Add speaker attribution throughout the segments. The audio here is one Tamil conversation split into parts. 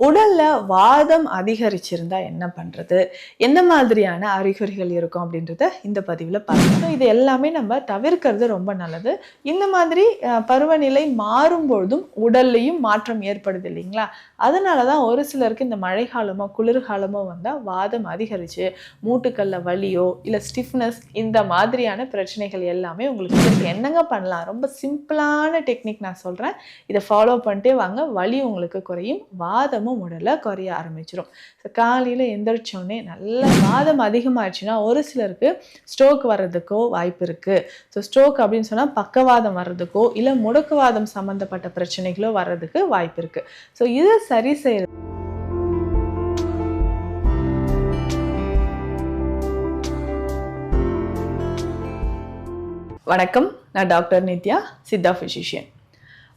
Speaker 1: உடல்ல வாதம் அதிகரிச்சிருந்தா என்ன பண்றது? எந்த மாதிரியான அறிகுறிகள் இருக்கும் அப்படின்றத இந்த பதிவில் பார்க்கணும் இது எல்லாமே நம்ம தவிர்க்கிறது ரொம்ப நல்லது. இந்த மாதிரி பருவநிலை மாறும்பொழுதும் உடல்லையும் மாற்றம் ஏற்படுது இல்லைங்களா? அதனால தான் ஒரு சிலருக்கு இந்த மழைக்காலமோ குளிர்காலமோ வந்தால் வாதம் அதிகரிச்சு மூட்டுக்கல்ல வலியோ இல்லை ஸ்டிஃப்னஸ் இந்த மாதிரியான பிரச்சனைகள் எல்லாமே உங்களுக்கு இருக்கு. என்னங்க பண்ணலாம்? ரொம்ப சிம்பிளான டெக்னிக் நான் சொல்கிறேன் இதை ஃபாலோ பண்ணிட்டே வாங்க. வலி உங்களுக்கு குறையும். வாதம் வாதமும் உடலை குறைய ஆரம்பிச்சிடும் ஸோ காலையில் எந்திரிச்சோடனே நல்ல வாதம் அதிகமாகிடுச்சுன்னா ஒரு சிலருக்கு ஸ்ட்ரோக் வர்றதுக்கோ வாய்ப்பு இருக்குது ஸோ ஸ்ட்ரோக் அப்படின்னு சொன்னால் பக்கவாதம் வர்றதுக்கோ இல்லை முடக்குவாதம் சம்மந்தப்பட்ட பிரச்சனைகளோ வர்றதுக்கு வாய்ப்பு இருக்குது ஸோ இதை சரி செய்யறது வணக்கம். நான் டாக்டர் நித்யா சித்தா ஃபிசிஷியன்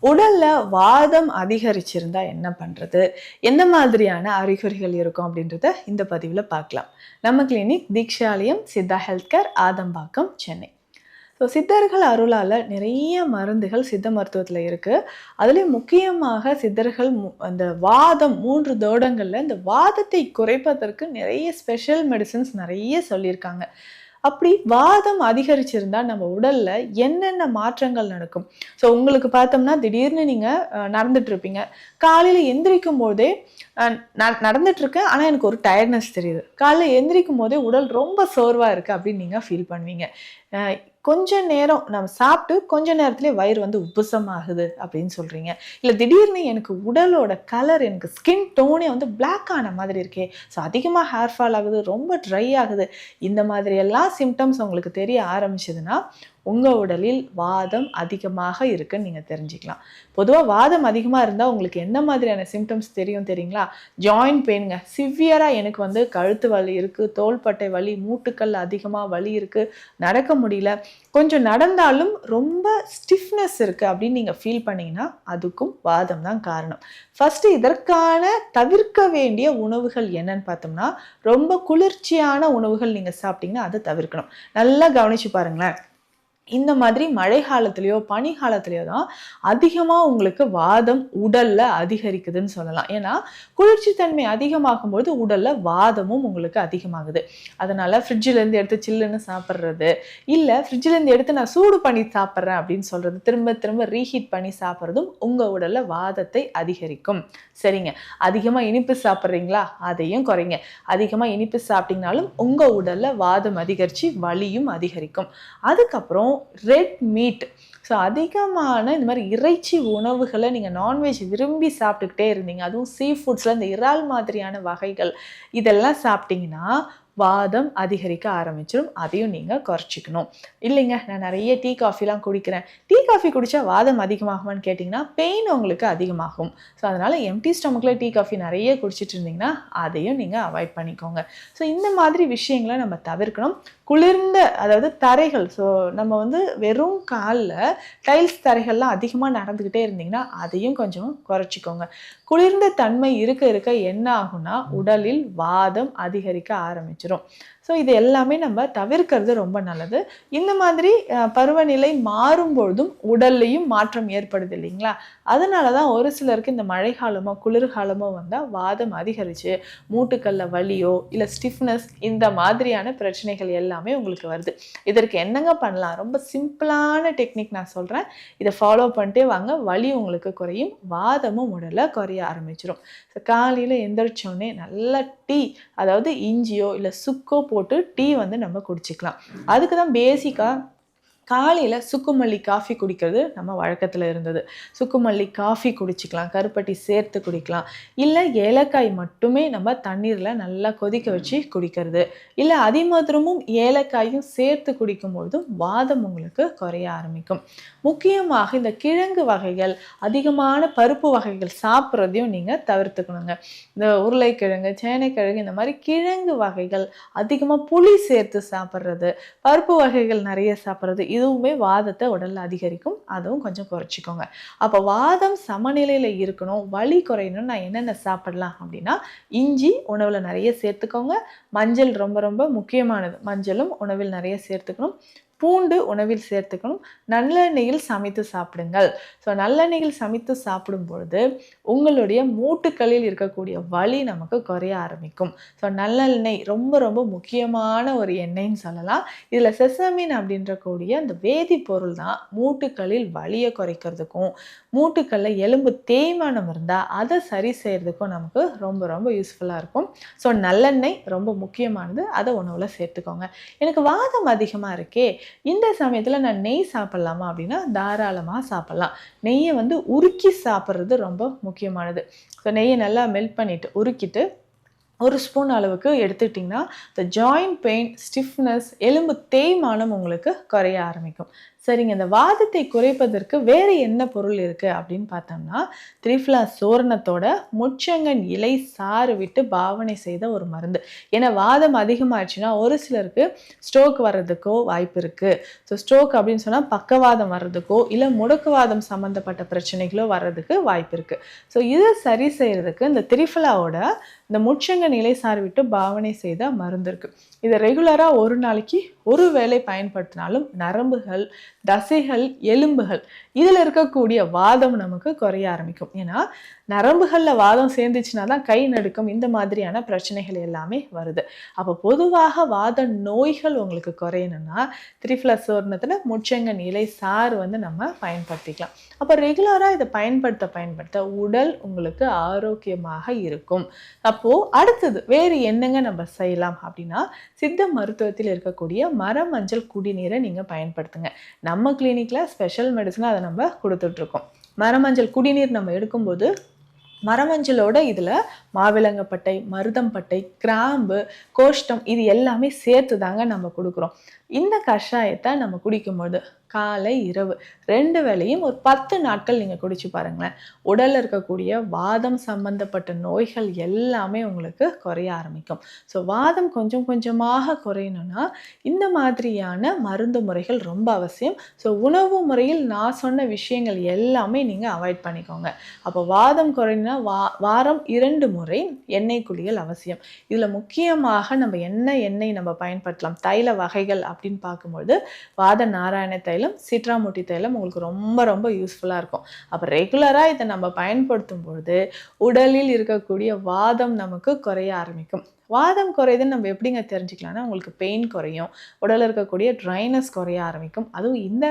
Speaker 1: உடல்ல வாதம் அதிகரிச்சிருந்தா என்ன பண்றது? எந்த மாதிரியான அறிகுறிகள் இருக்கும் அப்படின்றத இந்த பதிவில் பார்க்கலாம். நம்ம clinic Deekshalayam Siddha health care Adambakkam Chennai. So சித்தர்கள் அருளால் நிறைய மருந்துகள் சித்த மருத்துவத்தில் இருக்குது அதுலேயும் முக்கியமாக சித்தர்கள் மு- அந்த வாதம் மூன்று தோடங்களில் இந்த வாதத்தை குறைப்பதற்கு நிறைய ஸ்பெஷல் மெடிசின்ஸ் நிறைய சொல்லியிருக்காங்க. அப்படி வாதம் அதிகரிச்சிருந்தா நம்ம உடல்ல என்னென்ன மாற்றங்கள் நடக்கும்? ஸோ உங்களுக்கு பார்த்தோம்னா திடீர்னு நீங்கள் நடந்துட்டு இருப்பீங்க காலையில் எந்திரிக்கும் போதே நடந்துட்டு இருக்கேன் ஆனால் எனக்கு ஒரு டயர்ட்னஸ் தெரியுது. காலையில் எந்திரிக்கும் போதே உடல் ரொம்ப சோர்வாக இருக்குது அப்படின்னு நீங்கள் ஃபீல் பண்ணுவீங்க. கொஞ்ச நேரம் நம்ம சாப்பிட்டு கொஞ்ச நேரத்திலே வயிறு வந்து உப்புசமாகுது அப்படின்னு சொல்கிறீங்க இல்லை திடீர்னு எனக்கு உடலோட கலர் எனக்கு ஸ்கின் டோனே வந்து பிளாக் ஆன மாதிரி இருக்கே. ஸோ அதிகமாக ஹேர் ஃபால் ஆகுது ரொம்ப ட்ரை ஆகுது. இந்த மாதிரி எல்லா சிம்டம்ஸ் உங்களுக்கு தெரிய ஆரம்பிச்சதுன்னா உங்கள் உடலில் வாதம் அதிகமாக இருக்குன்னு நீங்கள் தெரிஞ்சுக்கலாம். பொதுவாக வாதம் அதிகமாக இருந்தால் உங்களுக்கு என்ன மாதிரியான சிம்டம்ஸ் தெரியும் தெரியுங்களா? ஜாயின்ட் பெயினுங்க சிவியராக எனக்கு வந்து கழுத்து வலி இருக்குது தோள்பட்டை வலி மூட்டுக்கல் அதிகமாக வலி இருக்குது நடக்க முடியல. கொஞ்சம் நடந்தாலும் ரொம்ப ஸ்டிஃப்னஸ் இருக்குது அப்படின்னு நீங்கள் ஃபீல் பண்ணிங்கன்னா அதுக்கும் வாதம் தான் காரணம். ஃபஸ்ட்டு இதற்கான தவிர்க்க வேண்டிய உணவுகள் என்னன்னு பார்த்தோம்னா ரொம்ப குளிர்ச்சியான உணவுகள் நீங்கள் சாப்பிட்டீங்கன்னா அதை தவிர்க்கணும். நல்லா கவனிச்சு பாருங்களேன். இந்த மாதிரி மழை காலத்துலேயோ பனி காலத்துலேயோ தான் அதிகமாக உங்களுக்கு வாதம் உடலில் அதிகரிக்குதுன்னு சொல்லலாம். ஏன்னா குளிர்ச்சி தன்மை அதிகமாகும் பொழுது வாதமும் உங்களுக்கு அதிகமாகுது. அதனால் ஃப்ரிட்ஜிலேருந்து எடுத்து சில்லுன்னு சாப்பிட்றது இல்லை ஃப்ரிட்ஜிலேருந்து எடுத்து நான் சூடு பண்ணி சாப்பிட்றேன் அப்படின்னு சொல்கிறது திரும்ப திரும்ப ரீஹீட் பண்ணி சாப்பிட்றதும் உங்கள் உடலில் வாதத்தை அதிகரிக்கும். சரிங்க. அதிகமாக இனிப்பு சாப்பிட்றீங்களா? அதையும் குறைங்க. அதிகமாக இனிப்பு சாப்பிட்டீங்கனாலும் உங்கள் உடலில் வாதம் அதிகரித்து வலியும் அதிகரிக்கும். அதுக்கப்புறம் ரெட் மீட் ஸோ அதிகமான இந்த மாதிரி இறைச்சி உணவுகளை நீங்கள் நான்வெஜ் விரும்பி சாப்பிட்டுக்கிட்டே இருந்தீங்க. அதுவும் சீ ஃபுட்ஸில் இந்த இறால் மாதிரியான வகைகள் இதெல்லாம் சாப்பிட்டிங்கன்னா வாதம் அதிகரிக்க ஆரம்பிச்சிடும் அதையும் நீங்கள் குறைச்சிக்கணும். இல்லைங்க நான் நிறைய டீ காஃபிலாம் குடிக்கிறேன். டீ காஃபி குடித்தா வாதம் அதிகமாகுமான்னு கேட்டிங்கன்னா பெயின் உங்களுக்கு அதிகமாகும். ஸோ அதனால் எம்டி ஸ்டமக்கில் டீ காஃபி நிறைய குடிச்சிட்டு இருந்தீங்கன்னா அதையும் நீங்கள் அவாய்ட் பண்ணிக்கோங்க. ஸோ இந்த மாதிரி விஷயங்களை நம்ம தவிர்க்கணும். குளிர்ந்த அதாவது தரைகள் ஸோ நம்ம வந்து வெறும் காலில் டைல்ஸ் தரைகள்லாம் அதிகமாக நடந்துக்கிட்டே இருந்தீங்கன்னா அதையும் கொஞ்சம் குறைச்சிக்கோங்க. குளிர்ந்த தன்மை இருக்க இருக்க என்ன ஆகும்னா உடலில் வாதம் அதிகரிக்க ஆரம்பிச்சிடும் 这种 ஸோ இது எல்லாமே நம்ம தவிர்க்கிறது ரொம்ப நல்லது. இந்த மாதிரி பருவநிலை மாறும்பொழுதும் உடல்லையும் மாற்றம் ஏற்படுது இல்லைங்களா? அதனால தான் ஒரு சிலருக்கு இந்த மழைக்காலமோ குளிர்காலமோ வந்தால் வாதம் அதிகரித்து மூட்டுக்கல்ல வலியோ இல்லை ஸ்டிஃப்னஸ் இந்த மாதிரியான பிரச்சனைகள் எல்லாமே உங்களுக்கு வருது. இதற்கு என்னங்க பண்ணலாம்? ரொம்ப சிம்பிளான டெக்னிக் நான் சொல்கிறேன் இதை ஃபாலோ பண்ணிட்டே வாங்க. வலி உங்களுக்கு குறையும் வாதமும் உடலை குறைய ஆரம்பிச்சிடும் ஸோ காலையில் எந்திரிச்சோடனே நல்ல டீ அதாவது இஞ்சியோ இல்லை சுக்கோ போட்டு போட்டு டீ வந்து நம்ம குடிச்சிக்கலாம். அதுக்கு தான் பேசிக்காக காலையில் சுக்குமல்லி காஃபி குடிக்கிறது நம்ம வழக்கத்தில் இருந்தது. சுக்குமல்லி காஃபி குடிச்சிக்கலாம் கருப்பட்டி சேர்த்து குடிக்கலாம். இல்லை ஏலக்காய் மட்டுமே நம்ம தண்ணீரில் நல்லா கொதிக்க வச்சு குடிக்கிறது. இல்லை அதிமதுரமும் ஏலக்காயும் சேர்த்து குடிக்கும்பொழுதும் வாதம் உங்களுக்கு குறைய ஆரம்பிக்கும். முக்கியமாக இந்த கிழங்கு வகைகள் அதிகமான பருப்பு வகைகள் சாப்பிட்றதையும் நீங்கள் தவிர்த்துக்கணுங்க. இந்த உருளைக்கிழங்கு சேனைக்கிழங்கு இந்த மாதிரி கிழங்கு வகைகள் அதிகமாக புளி சேர்த்து சாப்பிட்றது பருப்பு வகைகள் நிறைய சாப்பிட்றது இதுவுமே வாதத்தை உடலில் அதிகரிக்கும். அதுவும் கொஞ்சம் குறைச்சிக்கோங்க. அப்போ வாதம் சமநிலையில் இருக்கணும் வலி குறையணும் நான் என்னென்ன சாப்பிடலாம் அப்படின்னா இஞ்சி உணவில் நிறைய சேர்த்துக்கோங்க. மஞ்சள் ரொம்ப ரொம்ப முக்கியமானது. மஞ்சளும் உணவில் நிறைய சேர்த்துக்கணும். பூண்டு உணவில் சேர்த்துக்கணும். நல்லெண்ணெயில் சமைத்து சாப்பிடுங்கள். ஸோ நல்லெண்ணெயில் சமைத்து சாப்பிடும் பொழுது உங்களுடைய மூட்டுக்களில் இருக்கக்கூடிய வலி நமக்கு குறைய ஆரம்பிக்கும். ஸோ நல்லெண்ணெய் ரொம்ப ரொம்ப முக்கியமான ஒரு எண்ணெய்ன்னு சொல்லலாம். இதில் செசமின் அப்படின்ற கூடிய அந்த வேதிப்பொருள் தான் மூட்டுக்களில் வலியை குறைக்கிறதுக்கும் மூட்டுக்களில் எலும்பு தேய்மானம் இருந்தால் அதை சரி செய்கிறதுக்கும் நமக்கு ரொம்ப ரொம்ப யூஸ்ஃபுல்லாக இருக்கும். ஸோ நல்லெண்ணெய் ரொம்ப முக்கியமானது. அதை உணவில் சேர்த்துக்கோங்க. எனக்கு வாதம் அதிகமாக இருக்கே இந்த சமயத்தில் நான் நெய் சாப்பிட்லாமா அப்படின்னா தாராளமாக சாப்பிட்லாம். நெய்யை வந்து உருக்கி சாப்பிட்றது ரொம்ப முக்கியமானது. ஸோ நெய்யை நல்லா மெல்ட் பண்ணிவிட்டு உருக்கிட்டு ஒரு ஸ்பூன் அளவுக்கு எடுத்துக்கிட்டிங்கன்னா இந்த ஜாயிண்ட் பெயின் ஸ்டிஃப்னஸ் எலும்பு தேய்மானம் உங்களுக்கு குறைய ஆரம்பிக்கும். சரிங்க இந்த வாதத்தை குறைப்பதற்கு வேறு என்ன பொருள் இருக்குது அப்படின்னு பார்த்தோம்னா திரிஃப்லா சோரணத்தோட முச்சங்கன் இலை சாறு விட்டு பாவனை செய்த ஒரு மருந்து. ஏன்னா வாதம் அதிகமாகிடுச்சுன்னா ஒரு சிலருக்கு ஸ்ட்ரோக் வர்றதுக்கோ வாய்ப்பு இருக்குது ஸோ ஸ்ட்ரோக் அப்படின்னு சொன்னால் பக்கவாதம் வர்றதுக்கோ இல்லை முடக்குவாதம் சம்மந்தப்பட்ட பிரச்சனைகளோ வர்றதுக்கு வாய்ப்பு இருக்குது ஸோ இதை சரி செய்கிறதுக்கு இந்த திரிஃபலாவோட இந்த முச்சங்கன் இலை சாறு விட்டு பாவனை செய்த மருந்து இருக்குது இதை ரெகுலராக ஒரு நாளைக்கு ஒரு வேளை பயன்படுத்தினாலும் நரம்புகள் தசைகள் எலும்புகள் இதில் இருக்கக்கூடிய வாதம் நமக்கு குறைய ஆரம்பிக்கும். ஏன்னா நரம்புகளில் வாதம் சேர்ந்துச்சுன்னா தான் கை நடுக்கம் இந்த மாதிரியான பிரச்சனைகள் எல்லாமே வருது. அப்போ பொதுவாக வாத நோய்கள் உங்களுக்கு குறையணும்னா திரிஃப்ளசோர்ணத்தில் முச்சங்கன் இலை சாறு வந்து நம்ம பயன்படுத்திக்கலாம். அப்போ ரெகுலராக இதை பயன்படுத்த பயன்படுத்த உடல் உங்களுக்கு ஆரோக்கியமாக இருக்கும். அப்போது அடுத்தது வேறு என்னங்க நம்ம செய்யலாம் அப்படின்னா சித்த மருத்துவத்தில் இருக்கக்கூடிய மரமஞ்சள் குடிநீரை நீங்கள் பயன்படுத்துங்க. நம்ம கிளினிக்கில் ஸ்பெஷல் மெடிசனாக அதை நம்ம கொடுத்துட்ருக்கோம் மரமஞ்சள் குடிநீர் நம்ம எடுக்கும்போது மரமஞ்சளோட இதில் மாவிலங்கப்பட்டை மருதம்பட்டை கிராம்பு கோஷ்டம் இது எல்லாமே சேர்த்து தாங்க நம்ம கொடுக்குறோம். இந்த கஷாயத்தை நம்ம குடிக்கும்போது காலை இரவு. ரெண்டு வேளையும் ஒரு பத்து நாட்கள் நீங்கள் குடிச்சு பாருங்களேன். உடலில் இருக்கக்கூடிய வாதம் சம்பந்தப்பட்ட நோய்கள் எல்லாமே உங்களுக்கு குறைய ஆரம்பிக்கும். ஸோ வாதம் கொஞ்சம் கொஞ்சமாக குறையணும்னா இந்த மாதிரியான மருந்து முறைகள் ரொம்ப அவசியம். ஸோ உணவு முறையில் நான் சொன்ன விஷயங்கள் எல்லாமே நீங்கள் அவாய்ட் பண்ணிக்கோங்க. அப்போ வாதம் குறையினா வா வாரம் இரண்டு முறை எண்ணெய் குளியல் அவசியம். இதில் முக்கியமாக நம்ம என்ன எண்ணெய் நம்ம பயன்படுத்தலாம் தைல வகைகள் அப்படின்னு பார்க்கும்போது வாத நாராயண தைலம் சிட்ராமுட்டி தைலம் உங்களுக்கு ரொம்ப ரொம்ப யூஸ்ஃபுல்லாக இருக்கும். அப்போ ரெகுலராக இதை நம்ம பயன்படுத்தும் பொழுது உடலில் இருக்கக்கூடிய வாதம் நமக்கு குறைய ஆரம்பிக்கும். வாதம் குறையுதுன்னு நம்ம எப்படிங்க தெரிஞ்சுக்கலாம்னா உங்களுக்கு பெயின் குறையும். உடலில் இருக்கக்கூடிய ட்ரைனஸ் குறைய ஆரம்பிக்கும். அதுவும் இந்த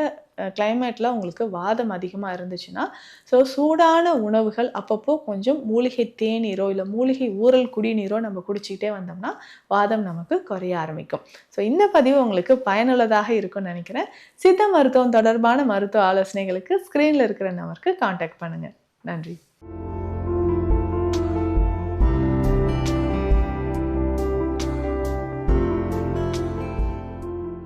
Speaker 1: கிளைமேட்டில் உங்களுக்கு வாதம் அதிகமாக இருந்துச்சுன்னா ஸோ சூடான உணவுகள் அப்பப்போ கொஞ்சம் மூலிகை தேநீரோ இல்லை மூலிகை ஊறல் குடிநீரோ நம்ம குடிச்சிக்கிட்டே வந்தோம்னா வாதம் நமக்கு குறைய ஆரம்பிக்கும். ஸோ இந்த பதிவு உங்களுக்கு பயனுள்ளதாக இருக்கும்னு நினைக்கிறேன். சித்த மருத்துவம் தொடர்பான மருத்துவ ஆலோசனைகளுக்கு ஸ்க்ரீனில் இருக்கிற நம்பருக்கு காண்டாக்ட் பண்ணுங்கள் நன்றி.